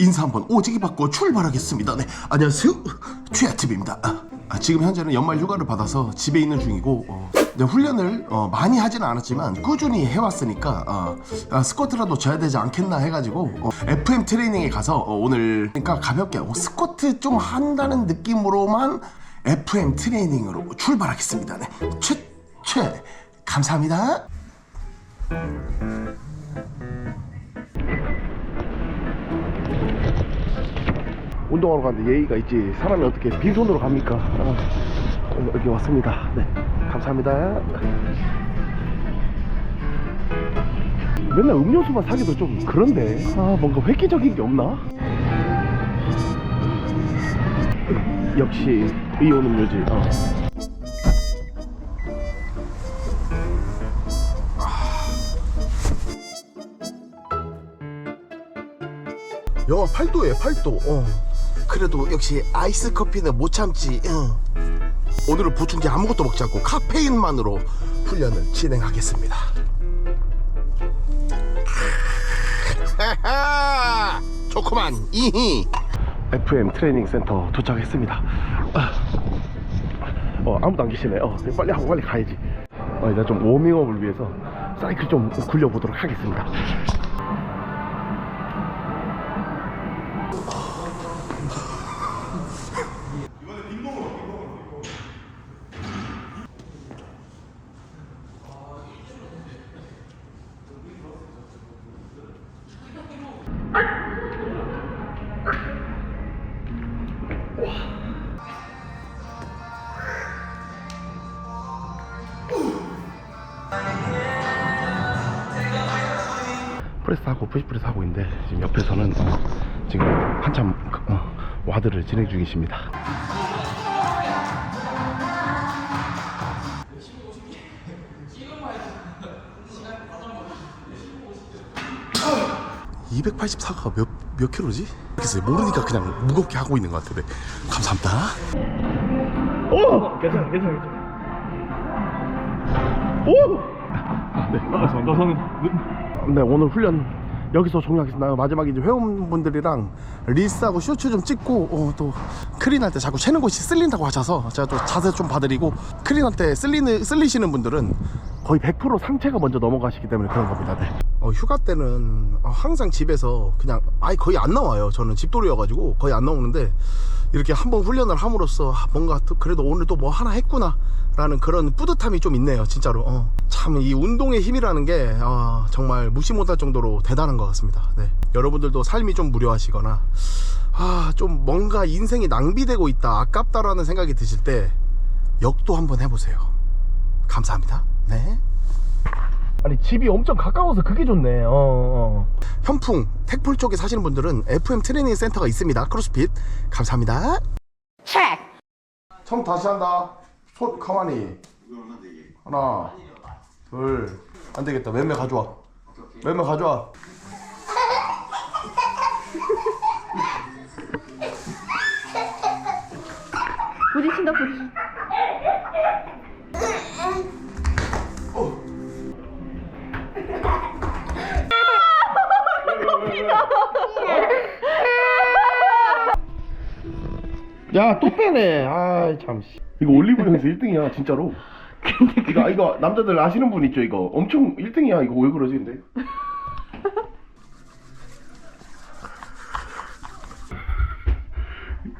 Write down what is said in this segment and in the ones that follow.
인사 한번 오지게 받고 출발하겠습니다. 네, 안녕하세요. 최아팁입니다. 아, 아, 지금 현재는 연말 휴가를 받아서 집에 있는 중이고 어, 네, 훈련을 어, 많이 하지는 않았지만 꾸준히 해왔으니까 어, 아, 스쿼트라도 져야 되지 않겠나 해가지고 어, FM 트레이닝에 가서 어, 오늘 그러니까 가볍게 하고 스쿼트 좀 한다는 느낌으로만 FM 트레이닝으로 출발하겠습니다. 네, 최, 최 감사합니다. 운동하러 가는데 예의가 있지. 사람이 어떻게 빈손으로 갑니까? 어, 여기 왔습니다. 네 감사합니다. 맨날 음료수만 사기도 좀 그런데. 아 뭔가 획기적인 게 없나? 역시 이온 음료지. 어. 영하 8도에 8도. 어. 그래도 역시 아이스 커피는 못 참지. 어. 오늘은 보충제 아무것도 먹지 않고 카페인만으로 훈련을 진행하겠습니다. 좋구만. 이히. FM 트레이닝 센터 도착했습니다. 아. 어, 아무도 안 계시네. 어, 빨리 하고 빨리 가야지. 어, 이제 좀 워밍업을 위해서 사이클 좀 굴려보도록 하겠습니다. 지금 한참 어, 와드를 진행 중이십니다. (284가) 몇, 몇 킬로지? 모르겠어요 모르니까 그냥 무겁게 하고 있는 것 같은데 감사합니다 오! 괜찮아, 괜찮아, 괜찮아. 오! 네, 감사합니다. 저는 네 오늘 훈련 여기서 종료하겠습니다. 마지막에 이제 회원분들이랑 릴스하고 쇼츠 좀 찍고 어, 또 클린할 때 자꾸 채는 곳이 쓸린다고 하셔서 제가 또 자세 좀 봐드리고 클린할 때 쓸리는, 쓸리시는 분들은 거의 100% 상체가 먼저 넘어가시기 때문에 그런 겁니다. 네. 어, 휴가 때는 어, 항상 집에서 그냥 아예 거의 안 나와요. 저는 집돌이여가지고 거의 안 나오는데 이렇게 한번 훈련을 함으로써 아, 뭔가 또 그래도 오늘 또 뭐 하나 했구나 라는 그런 뿌듯함이 좀 있네요 진짜로. 어. 참이 운동의 힘이라는 게 어, 정말 무시 못할 정도로 대단한 것 같습니다. 네. 여러분들도 삶이 좀 무료하시거나 아, 좀 뭔가 인생이 낭비되고 있다 아깝다라는 생각이 드실 때 역도 한번 해보세요. 감사합니다. 네. 아니 집이 엄청 가까워서 그게 좋네. 어, 어. 현풍 택풀 쪽에 사시는 분들은 FM 트레이닝 센터가 있습니다. 크로스핏. 감사합니다. 처음 다시 한다 손 가만히. 하나 둘. 안 되겠다. 맴매 가져와. 맴매 가져와. 부딪힌다 부딪힌다 야또 빼네. 아참 이거 올리브영에서 1등이야 진짜로. 이거 이거 남자들 아시는 분 있죠 이거? 엄청 1등이야 이거 왜 그러지 근데?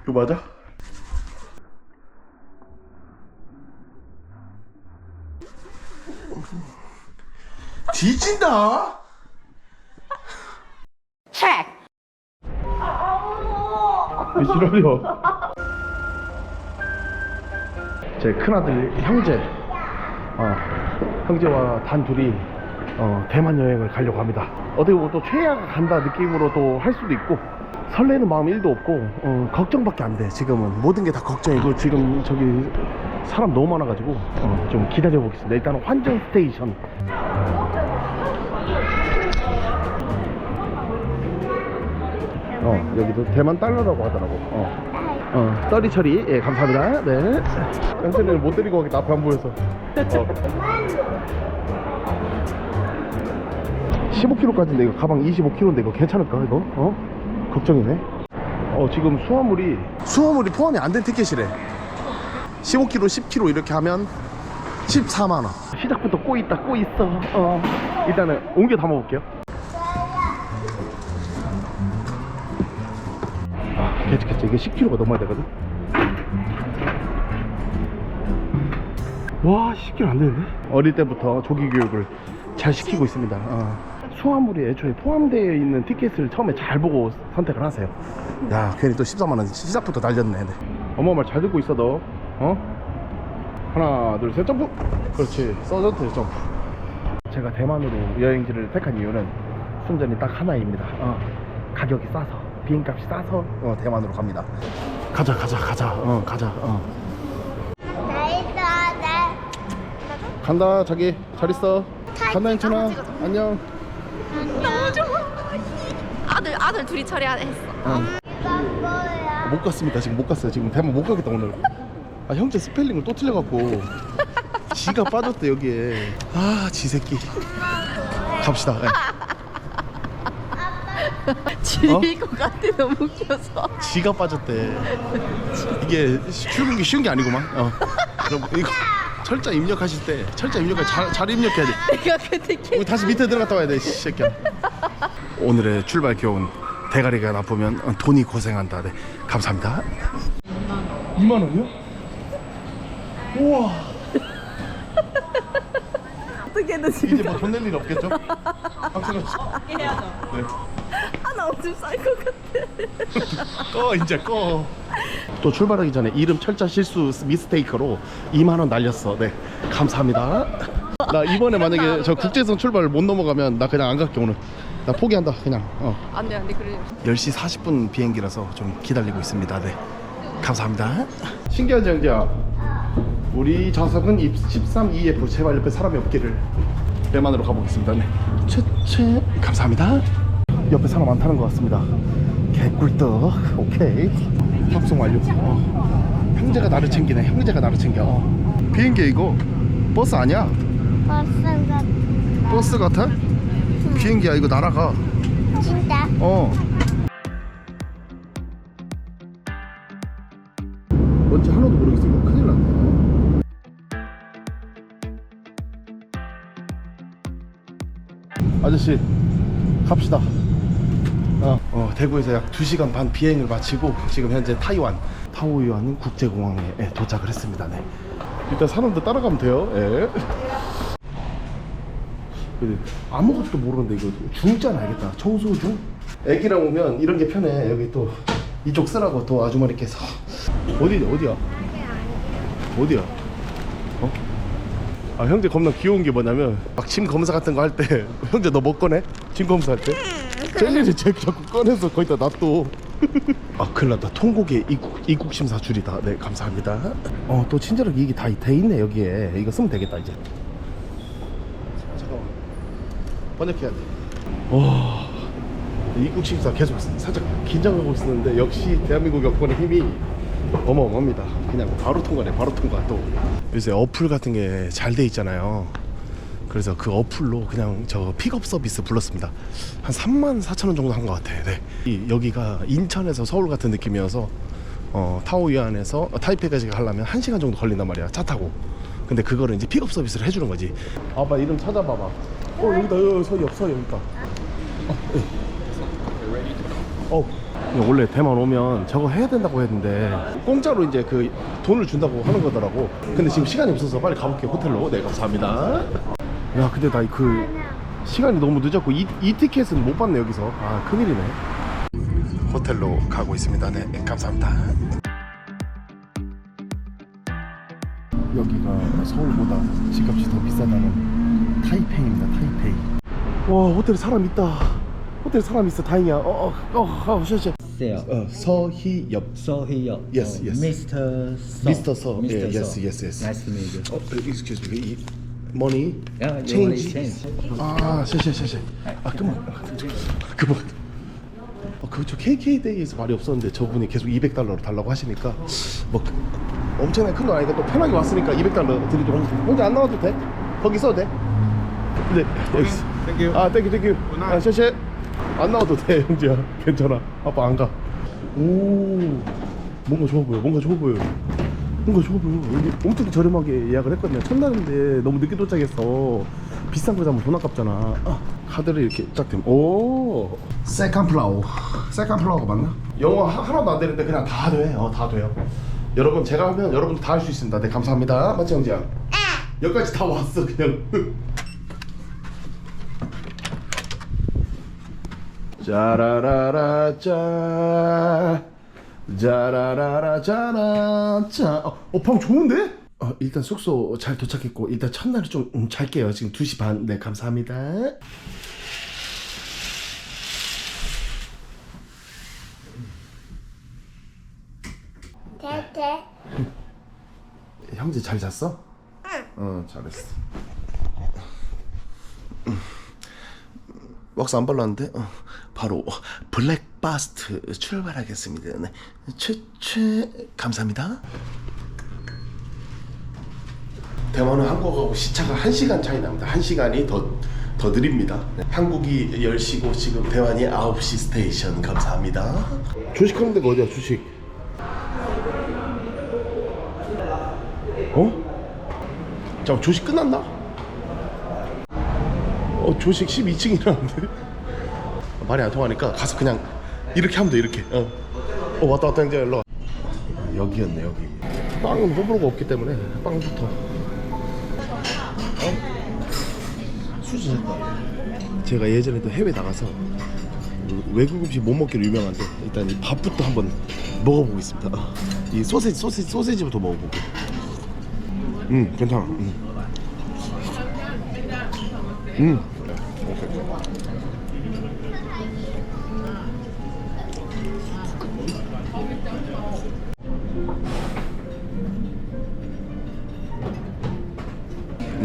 이거 맞아? 뒤진다! 왜 싫어요? 제 큰아들 형제 어, 형제와 단 둘이 어, 대만 여행을 가려고 합니다. 어떻게 보면 또 최애가 간다 느낌으로 또 할 수도 있고 설레는 마음 1도 없고 어, 걱정밖에 안 돼. 지금은 모든 게 다 걱정이고 지금 저기 사람 너무 많아가지고 어, 좀 기다려 보겠습니다. 일단 환전 스테이션. 어 여기도 대만 달러라고 하더라고. 어. 어, 떨이 처리, 예, 감사합니다. 네. 깐쌤이는 못 데리고 가겠다, 앞에 안 보여서. 어. 15kg까지인데, 이거 가방 25kg인데, 이거 괜찮을까, 이거? 어? 걱정이네. 어 지금 수화물이 수화물이 포함이 안 된 티켓이래. 15kg, 10kg 이렇게 하면 14만 원. 시작부터 꼬 있다, 꼬 있어. 어. 일단은 옮겨 담아 볼게요. 이게 10kg가 넘어야 되거든. 와, 10kg 안 되는데? 어릴 때부터 조기 교육을 잘 시키고 있습니다. 어. 수화물이 애초에 포함되어 있는 티켓을 처음에 잘 보고 선택을 하세요. 야, 괜히 또 14만 원 시작부터 날렸네. 네. 엄마 말 잘 듣고 있어 너. 어? 하나, 둘, 셋 점프. 그렇지. 서전트 점프. 제가 대만으로 여행지를 택한 이유는 순전히 딱 하나입니다. 어. 가격이 싸서 비행값이 싸서. 어, 대만으로 갑니다. 가자, 가자, 가자. 어, 가자. 어. 간다 자기. 잘 있어. 간다 괜찮아. 안녕. 너무 좋아. 아들 아들 둘이 처리했어. 못 갔습니다. 지금 못 갔어요. 지금 대만 못 가겠다 오늘. 아 형제 스펠링을 또 틀려갖고. 지가 빠졌대 여기에. 아 지 새끼. 갑시다. 예. 질릴 것 같아 너무 웃겨서. 지가 빠졌대 이게 출국이 쉬운 게 아니구만 어. 그럼 이거 철자 입력하실 때 철자 입력을 잘, 잘 입력해야 돼 내가 그때 우리 다시 밑에 들어갔다 와야 돼, 이 새끼야. 오늘의 출발 교훈. 대가리가 나쁘면 어, 돈이 고생한다. 네, 감사합니다. 2만 원이요? 우와. 어떻게든 이제 지금 뭐돈 낼 일 없겠죠? 박수는 해야죠. 네. 하나 없으면 쌀것 같아. 꺼 이제 꺼. 또 출발하기 전에 이름 철자 실수 미스테이크로 2만 원 날렸어. 네, 감사합니다. 나 이번에 만약에 저 국제선 출발을 못 넘어가면 나 그냥 안 갈게 오늘. 나 포기한다 그냥. 어. 안돼 안돼 그래. 10시 40분 비행기라서 좀 기다리고 있습니다. 네. 감사합니다. 신기한 장자. 우리 좌석은 13EF 제발 옆에 사람이 없기를. 대만으로 가보겠습니다. 네. 채채 감사합니다. 옆에 사람 안 타는 것 같습니다. 개꿀떡. 오케이. 탑승 완료. 어. 형제가 나를 챙기네. 형제가 나를 챙겨. 어. 비행기 이거 버스 아니야? 버스가 버스 같아? 비행기야 이거 날아가. 진짜 어. 뭔지 하나도 모르겠어. 이거 큰일 났네. 아저씨, 갑시다. 어, 어, 대구에서 약 2시간 반 비행을 마치고 지금 현재 타이완, 타오유안 국제공항에 예, 도착을 했습니다. 네. 일단 사람들 따라가면 돼요. 예. 아무것도 모르는데 이거 중자는 알겠다 청소중 애기랑 오면 이런 게 편해 여기 또 이쪽 쓰라고 또 아주머니께서 어디 어디야 어디야 어? 아 형제 겁나 귀여운 게 뭐냐면 막 침 검사 같은 거 할 때 형제 너 뭐 꺼내? 침 검사 할 때? 젤리를 제 자꾸 꺼내서 거기다 놔둬. 아 큰일 났다. 통곡의 입국, 입국 심사 줄이다. 네 감사합니다. 어 또 친절하게 이게 다 돼 있네 여기에. 이거 쓰면 되겠다 이제. 잠깐만. 번역해야 돼. 와 입국 심사 계속 살짝 긴장하고 있었는데 역시 대한민국 여권의 힘이 어마어마합니다. 그냥 바로 통과네, 바로 통과 또. 요새 어플 같은 게 잘 돼 있잖아요. 그래서 그 어플로 그냥 저 픽업 서비스 불렀습니다. 한 3만 4천 원 정도 한 것 같아. 네. 이, 여기가 인천에서 서울 같은 느낌이어서 어, 타오유안에서 타이페이까지 가려면 1시간 정도 걸린단 말이야. 차 타고. 근데 그거를 이제 픽업 서비스를 해주는 거지. 아빠 이름 찾아봐봐. 어 여기다 여기 서엽 서엽 있다. 어, 예. 어. 원래 대만 오면 저거 해야 된다고 했는데 공짜로 이제 그 돈을 준다고 하는 거더라고. 근데 지금 시간이 없어서 빨리 가볼게 호텔로. 네 감사합니다. 야 근데 나 그 시간이 너무 늦었고 이, 이 티켓은 못 받네 여기서. 아 큰일이네. 호텔로 가고 있습니다. 네 감사합니다. 여기가 서울보다 집값이 더 비싸다는 타이페이입니다. 타이페이. 와 호텔에 사람 있다. 호텔에 사람 있어. 다행이야. 어어어 어, 어, 쉐쉐. There. 어 서희엽. So here, Yes, uh, yes. Mr. So. Mr. So. Mr. Yeah, yes, So. yes, yes. Nice to meet you. 어, excuse me. 이 money. Yeah, you change. want change. 아, 쉐쉐. 아, 그만. 그만. 어, 그저 KK 데이에서 말이 없었는데 저분이 계속 200달러로 달라고 하시니까 뭐 그- 엄청나게 큰거 아니까 또 편하게 왔으니까 200달러 드리도록 하겠습니다. 혼자 안 나와도 돼? 거기 써도 돼? 네, 여기 있어. Thank you. 아, 땡큐 땡큐. 아, 쉐쉐. 안 나와도 돼 형제야 괜찮아 아빠 안가 오 뭔가 좋아 보여 뭔가 좋아 보여 뭔가 좋아 보여 여기 엄청 저렴하게 예약을 했거든요 첫날인데 너무 늦게 도착했어 비싼 거 잡으면 돈 아깝잖아 아, 카드를 이렇게 딱 대면 오 세컨 플라워 세컨 플라워가 맞나? 영어 하, 하나도 안 되는데 그냥 다 돼. 어, 다 돼요. 여러분 제가 하면 여러분도 다 할 수 있습니다. 네 감사합니다. 맞지 형제야? 여기까지 다 왔어 그냥. 짜라라라 짜 짜라라라 짜라 짜 어, 어, 방 좋은데? 어, 일단 숙소 잘 도착했고 일단 첫날은 좀 음, 잘게요 지금 2시 반 네 감사합니다 대대. 형제 잘 잤어? 응. 어 잘했어. 왁스 안 발랐는데 어, 바로 블랙바스트 출발하겠습니다. 네. 최 최 감사합니다. 대만은 한국하고 시차가 1시간 차이 납니다. 1시간이 더, 더 느립니다. 네. 한국이 10시고 지금 대만이 9시 스테이션 감사합니다. 주식하는 데가 어디야 주식? 어? 자 조식 끝났나? 어 조식 12층이라는데 말이 안 통하니까 가서 그냥 이렇게 하면 돼 이렇게. 어, 어 왔다 왔다 이제 일로 와. 여기였네 여기. 빵은 호불호가 없기 때문에 빵부터. 어? 수지 잠깐 제가 예전에도 해외 나가서 외국 음식 못 먹기로 유명한데 일단 이 밥부터 한번 먹어보겠습니다. 이 소세지 소세지 소세지부터 먹어보고. 음 괜찮아. 음. 음.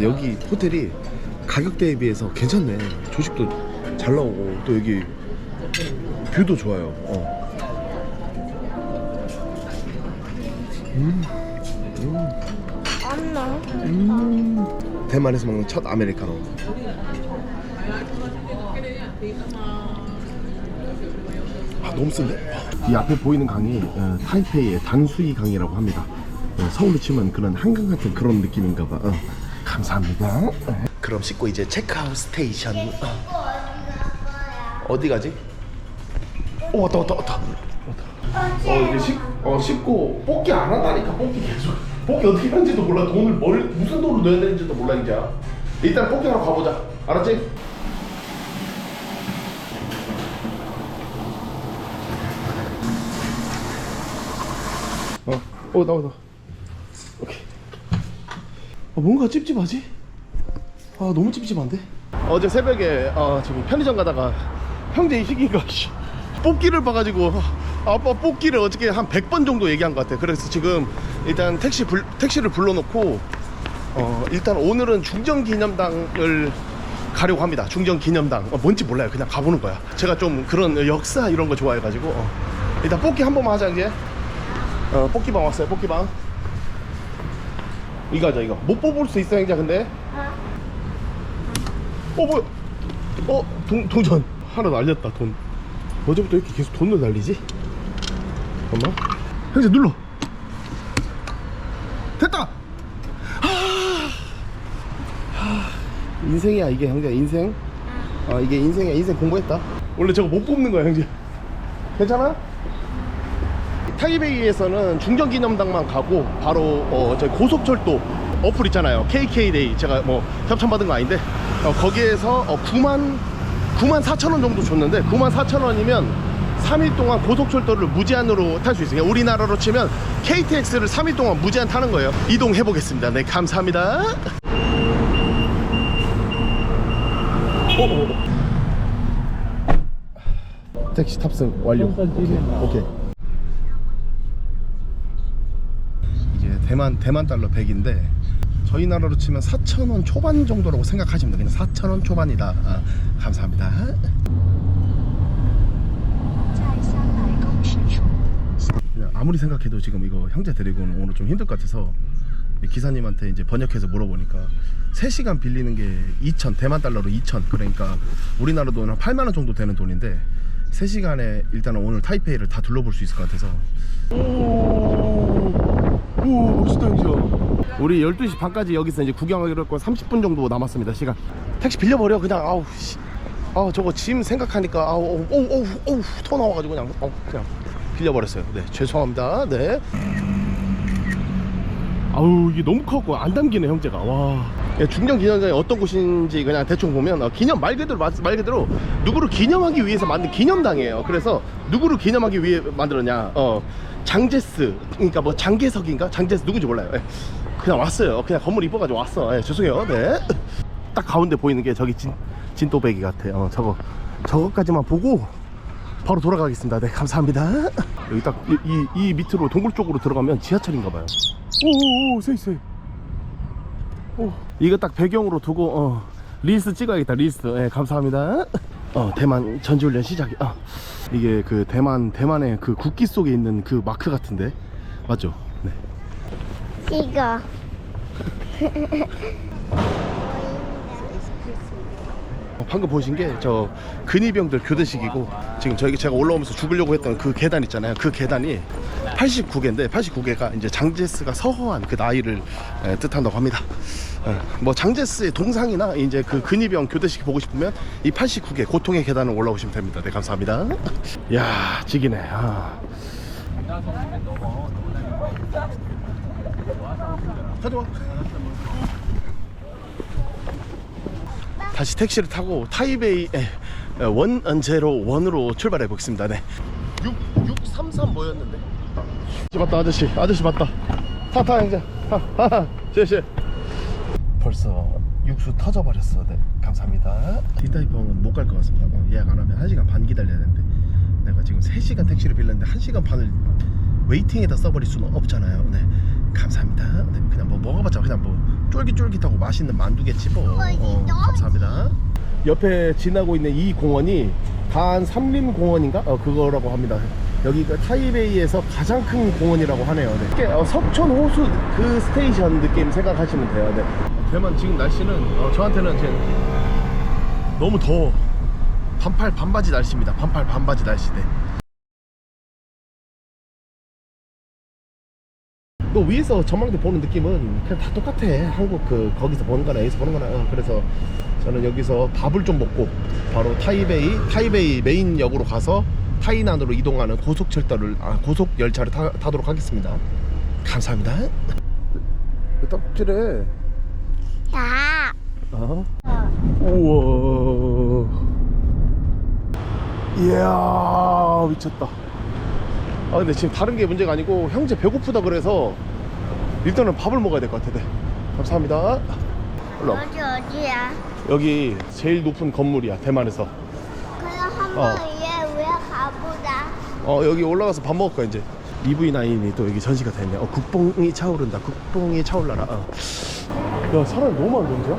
여기 호텔이 가격대에 비해서 괜찮네 조식도 잘 나오고 또 여기 뷰도 좋아요 어. 엄마. 대만에서 먹는 첫 아메리카노. 아 너무 쓴데? 이 앞에 보이는 강이 어, 타이페이의 단수이 강이라고 합니다. 어, 서울로 치면 그런 한강 같은 그런 느낌인가 봐. 어, 감사합니다. 그럼 씻고 이제 체크아웃 스테이션. 어. 어디 가지? 오 왔다 왔다 왔다. 어 이제 식, 어 씻고 뽑기 안 한다니까 뽑기 계속 뽑기 어떻게 하는지도 몰라 돈을 뭘 무슨 돈을 넣어야 되는지도 몰라 이제 일단 뽑기 하러 가보자 알았지? 어, 어 나와 나와 뭔가 찝찝하지? 아 너무 찝찝한데? 어제 새벽에 어, 지금 편의점 가다가 형제 이 희기가 씨, 뽑기를 봐가지고 아, 아빠 뽑기를 어떻게 한 100번 정도 얘기한 것 같아 그래서 지금 일단 택시 불, 택시를 불러놓고 어, 일단 오늘은 중정기념당을 가려고 합니다 중정기념당 어, 뭔지 몰라요 그냥 가보는 거야 제가 좀 그런 역사 이런 거 좋아해가지고 어. 일단 뽑기 한 번만 하자 이제 어, 뽑기방 왔어요 뽑기방 이거 하자 이거. 못 뽑을 수 있어 형제 근데? 어. 뭐야 어 동, 동전. 하나 날렸다 돈. 어제부터 이렇게 계속 돈을 날리지? 잠깐만. 형제 눌러. 됐다. 인생이야 이게 형제 인생? 아 이게 인생이야 인생 공부했다. 원래 저거 못 뽑는 거야 형제 괜찮아? 타이베이에서는 중정기념당만 가고 바로 어, 저희 고속철도 어플 있잖아요. KK데이. 제가 뭐 협찬 받은 거 아닌데. 어, 거기에서 어, 9만 9만 4천 원 정도 줬는데 9만 4천 원이면 3일 동안 고속철도를 무제한으로 탈 수 있어요. 우리나라로 치면 KTX를 3일 동안 무제한 타는 거예요. 이동해 보겠습니다. 네 감사합니다. 오, 오. 택시 탑승 완료. 오케이, 오케이. 대만 대만 달러 100인데 저희 나라로 치면 4,000원 초반 정도라고 생각하시면 돼요. 그냥 4,000원 초반이다. 아, 감사합니다. 아무리 생각해도 지금 이거 형제 데리고는 오늘 좀 힘들 것 같아서 기사님한테 이제 번역해서 물어보니까 3시간 빌리는 게 2천 대만 달러로 2천 그러니까 우리나라 돈 한 8만 원 정도 되는 돈인데 3시간에 일단은 오늘 타이페이를 다 둘러볼 수 있을 것 같아서 오, 오 멋있다 형제. 우리 12시 반까지 여기서 이제 구경하기로 했고 30분 정도 남았습니다 시간. 택시 빌려버려 그냥. 아우 씨. 아 저거 짐 생각하니까 아우 어우 어우 어우 토 나와가지고 그냥 어 그냥 빌려버렸어요. 네 죄송합니다. 네. 아우 이게 너무 커갖고 안 담기네 형제가. 와 예, 중년 기념장이 어떤 곳인지 그냥 대충 보면 어, 기념 말 그대로 말, 말 그대로 누구를 기념하기 위해서 만든 기념당이에요. 그래서 누구를 기념하기 위해 만들었냐? 어 장제스 그러니까 뭐 장계석인가? 장제스 누군지 몰라요. 예. 그냥 왔어요. 그냥 건물 이뻐가지고 왔어. 예, 죄송해요. 네 딱 가운데 보이는 게 저기 진, 진또배기 같아 어 저거 저거까지만 보고 바로 돌아가겠습니다. 네 감사합니다. 여기 딱 이 이 밑으로 동굴 쪽으로 들어가면 지하철인가 봐요. 오오오 세이 세이 오, 이거 딱 배경으로 두고 어, 릴스 찍어야겠다 릴스. 예 감사합니다. 어 대만 전지훈련 시작이 아 이게 그 대만 대만의 그 국기 속에 있는 그 마크 같은데. 맞죠? 네. 이거. 어, 방금 보신 게 저 근위병들 교대식이고 지금 저희 제가 올라오면서 죽으려고 했던 그 계단 있잖아요. 그 계단이 89개인데 89개가 이제 장제스가 서허한 그 나이를 에, 뜻한다고 합니다. 에, 뭐 장제스의 동상이나 이제 그 근위병 교대식 보고 싶으면 이 89개 고통의 계단을 올라오시면 됩니다 네 감사합니다 야 지기네 아. 가져와 다시 택시를 타고 타이베이 원 언제로 원으로 출발해 보겠습니다. 네. 6 633 뭐였는데? 맞다 아저씨 아저씨 맞다. 타타 형제. 타타 제시. 벌써 육수 터져 버렸어. 네 감사합니다. 디타이펑은 못 갈 것 같습니다. 어, 예약 안 하면 1시간 반 기다려야 되는데 내가 지금 3시간 택시를 빌렸는데 1시간 반을 웨이팅에다 써버릴 수는 없잖아요. 네 감사합니다. 네, 그냥 뭐 먹어봤자 그냥 뭐 쫄깃쫄깃하고 맛있는 만두겠지 뭐. 어, 감사합니다. 옆에 지나고 있는 이 공원이 간 삼림공원인가? 어, 그거라고 합니다. 여기가 타이베이에서 가장 큰 공원이라고 하네요. 네. 어, 석촌 호수 그 스테이션 느낌 생각하시면 돼요. 네. 대만 지금 날씨는 어, 저한테는 이제 너무 더워. 반팔 반바지 날씨입니다. 반팔 반바지 날씨. 네. 또 위에서 전망대 보는 느낌은 그냥 다 똑같아. 한국 그 거기서 보는 거나 여기서 보는 거나. 어, 그래서 저는 여기서 밥을 좀 먹고 바로 타이베이 타이베이 메인 역으로 가서 타이난으로 이동하는 고속철도를 아, 고속 열차를 타, 타도록 하겠습니다. 감사합니다. 떡질해? 야. 어? 우와. 이야 미쳤다 아 근데 지금 다른 게 문제가 아니고 형제 배고프다 그래서 일단은 밥을 먹어야 될 것 같아 네. 감사합니다 일로 와. 어디 어디야? 여기 제일 높은 건물이야 대만에서 그럼 한번 어. 얘왜 가보자. 어 여기 올라가서 밥 먹을 거야 이제 EV9이 또 여기 전시가 됐네 어 국뽕이 차오른다 국뽕이 차올라라 어. 야 사람이 너무 많은데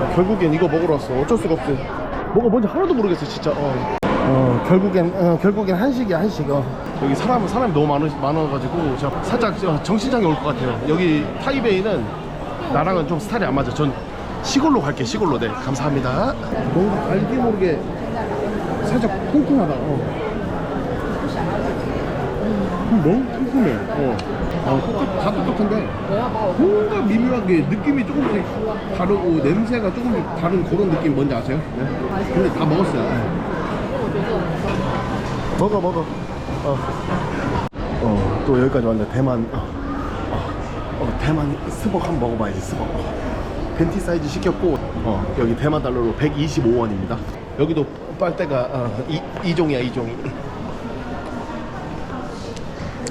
어, 결국엔 이거 먹으러 왔어 어쩔 수가 없어 뭐가 뭔지 하나도 모르겠어 진짜. 어, 어 결국엔 어, 결국엔 한식이야 한식. 어. 여기 사람 사람이 너무 많으, 많아가지고 제가 살짝 저 정신장애 올 것 같아요. 여기 타이베이는 나랑은 좀 스타일이 안 맞아. 전 시골로 갈게 시골로. 네 감사합니다. 뭔가 알게 모르게 살짝 통통하다 어. 너무 통통해. 어. 어, 똑같, 다 똑같은데 뭔가 미묘하게 느낌이 조금씩 다르고 냄새가 조금씩 다른 그런 느낌 뭔지 아세요? 네. 근데 다 먹었어요 네. 먹어 먹어 어. 어, 또 여기까지 왔는데 대만 어, 어, 어, 대만 스벅 한번 먹어봐야지 스벅 벤티 사이즈 시켰고 어, 여기 대만 달러로 125원입니다 여기도 빨대가 어, 이, 이종이야 이종이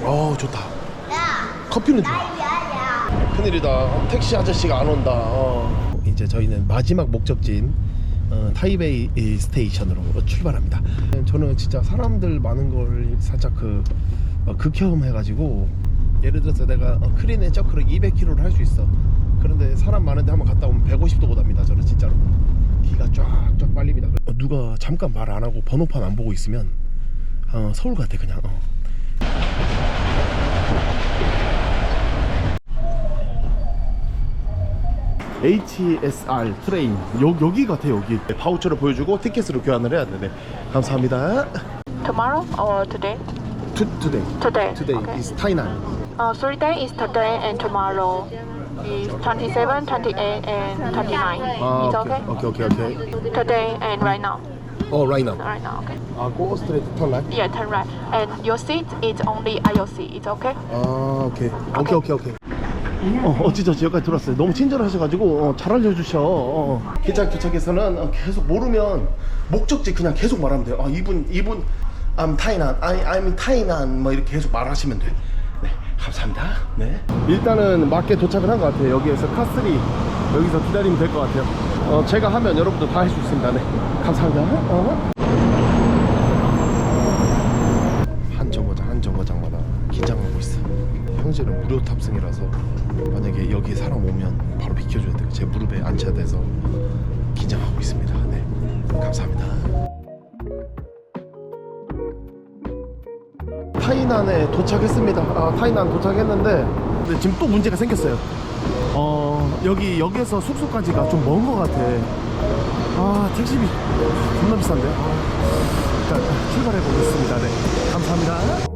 어 좋다 야. 커피는 줘. 큰일이다. 택시 아저씨가 안 온다. 어. 이제 저희는 마지막 목적지인 어, 타이베이 이 스테이션으로 출발합니다. 저는 진짜 사람들 많은 걸 살짝 그 어, 극혐해가지고 예를 들어서 내가 어, 크린의 저크를 200km를 할 수 있어. 그런데 사람 많은데 한번 갔다 오면 150도 못 합니다 저는 진짜로. 기가 쫙쫙 빨립니다. 어, 누가 잠깐 말 안 하고 번호판 안 보고 있으면 어, 서울 같아 그냥. 어. HSR 트레인 여, 여기 같아 여기 바우처를 보여주고 티켓으로 교환을 해야 되네 감사합니다 Tomorrow or today? 투, today Today. today Okay. is 타이난 Uh, three days is today and tomorrow. Is 27, 28, and 29. 아 it's 오케이 okay? 오케이 오케이 오케이 Today and right now. 어 right now Right now, okay? 아 go straight turn right Yeah, turn right. And your seat is only IOC. It's okay? 아 오케이 오케이 오케이 오케이 어, 어찌저찌 여기까지 들어왔어요. 너무 친절하셔가지고 어, 잘 알려주셔. 어. 기장 도착에서는 어, 계속 모르면 목적지 그냥 계속 말하면 돼요. 아 이분 이분 I'm 타이난 I, I'm 타이난 뭐 이렇게 계속 말하시면 돼. 네, 감사합니다. 네. 일단은 맞게 도착을 한 것 같아요. 여기에서 카스리 여기서 기다리면 될 것 같아요. 어, 제가 하면 여러분도 다 할 수 있습니다. 네. 감사합니다. 어. 무료 탑승이라서 만약에 여기 사람 오면 바로 비켜줘야 돼요. 제 무릎에 앉혀야 돼서 긴장하고 있습니다. 네, 감사합니다. 타이난에 도착했습니다. 아, 타이난 도착했는데 근데 지금 또 문제가 생겼어요. 어 여기 여기에서 숙소까지가 좀 먼 것 같아. 아 택시비 존나 비싼데. 아, 일단 출발해 보겠습니다. 네, 감사합니다.